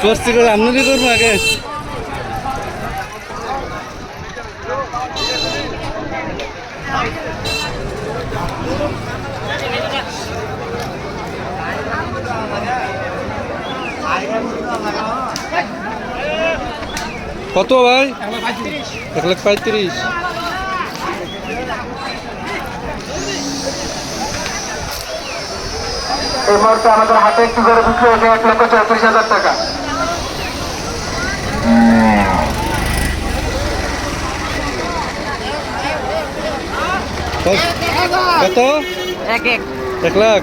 স্বস্তি করে আমদানি করব আগে? কত ভাই? এক লাখ পঁয়ত্রিশ। এই মুহূর্তে আমাদের হাতে একটু করে বিক্রি হয়েছে এক লক্ষ চৌত্রিশ হাজার টাকা। কত? এক এক। এক লাখ।